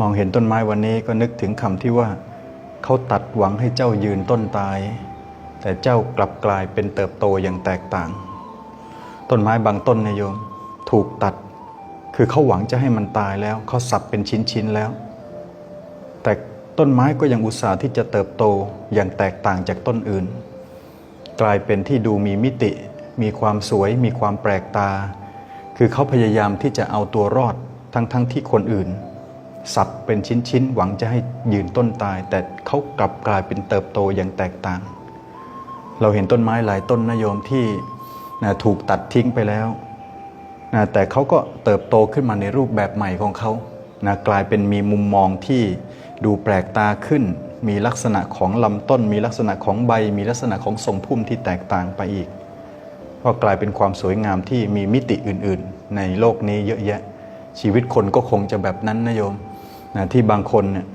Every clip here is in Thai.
มองเห็นต้นไม้วันนี้ก็นึกถึงคำที่ว่า เขาตัดหวังให้เจ้ายืนต้นตาย แต่เจ้ากลับกลายเป็นเติบโตอย่างแตกต่าง ต้นไม้บางต้นนายโยม ถูกตัด คือเขาหวังจะให้มันตายแล้วเขาสับเป็นชิ้นๆแล้ว แต่ต้นไม้ก็ยังอุตส่าห์ที่จะเติบโตอย่างแตกต่างจากต้นอื่น กลายเป็นที่ดูมีมิติ มีความสวย มีความแปลกตา คือเขาพยายามที่จะเอาตัวรอดทั้งๆทที่คนอื่น สับเป็นชิ้นๆ หวังจะให้ยืนต้นตาย แต่เขากลับกลายเป็นเติบโตอย่างแตกต่าง เราเห็นต้นไม้หลายต้นนะโยมที่นะถูกตัดทิ้งไปแล้วนะแต่เขาก็เติบโตขึ้นมาในรูปแบบใหม่ของเขานะกลายเป็นมีมุมมองที่ดูแปลกตาขึ้น มีลักษณะของลำต้น มีลักษณะของใบ มีลักษณะของทรงพุ่มที่แตกต่างไปอีก ก็กลายเป็นความสวยงามที่มีมิติอื่น ๆ ในโลกนี้เยอะแยะ ชีวิตคนก็คงจะแบบนั้นนะโยม นะที่บางคนเนี่ย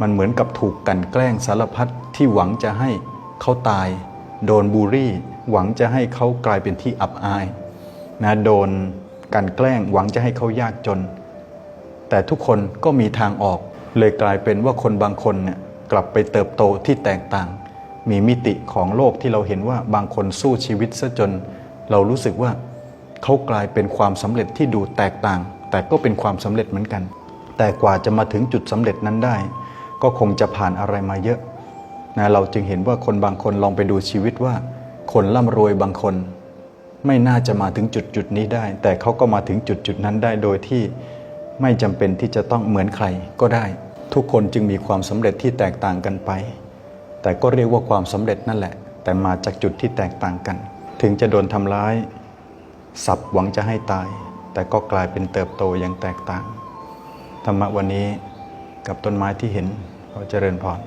มันเหมือนกับถูกกันแกล้งสารพัดที่หวังจะให้เขาตาย โดนบูลลี่ หวังจะให้เขากลายเป็นที่อับอายนะโดนกันแกล้งหวังจะให้เขายากจน แต่ทุกคนก็มีทางออก เลยกลายเป็นว่าคนบางคนเนี่ยกลับไปเติบโตที่แตกต่าง มีมิติของโลกที่เราเห็นว่าบางคนสู้ชีวิตซะจน เรารู้สึกว่าเขากลายเป็นความสำเร็จที่ดูแตกต่าง แต่ก็เป็นความสำเร็จเหมือนกัน แต่กว่าจะมาถึงจุดสำเร็จนั้นได้ ก็คงจะผ่านอะไรมาเยอะนะเราจึงเห็นว่าคนบางคนลองไปดูชีวิตว่า คนร่ำรวยบางคน ไม่น่าจะมาถึงจุดจุดนี้ได้ แต่เขาก็มาถึงจุดจุดนั้นได้โดยที่ไม่จำเป็นที่จะต้องเหมือนใครก็ได้ ทุกคนจึงมีความสำเร็จที่แตกต่างกันไป แต่ก็เรียกว่าความสำเร็จนั่นแหละ แต่มาจากจุดที่แตกต่างกัน ถึงจะโดนทำร้ายสับหวังจะให้ตาย แต่ก็กลายเป็นเติบโตอย่างแตกต่าง ธรรมะวันนี้กับต้นไม้ที่เห็นขอเจริญพร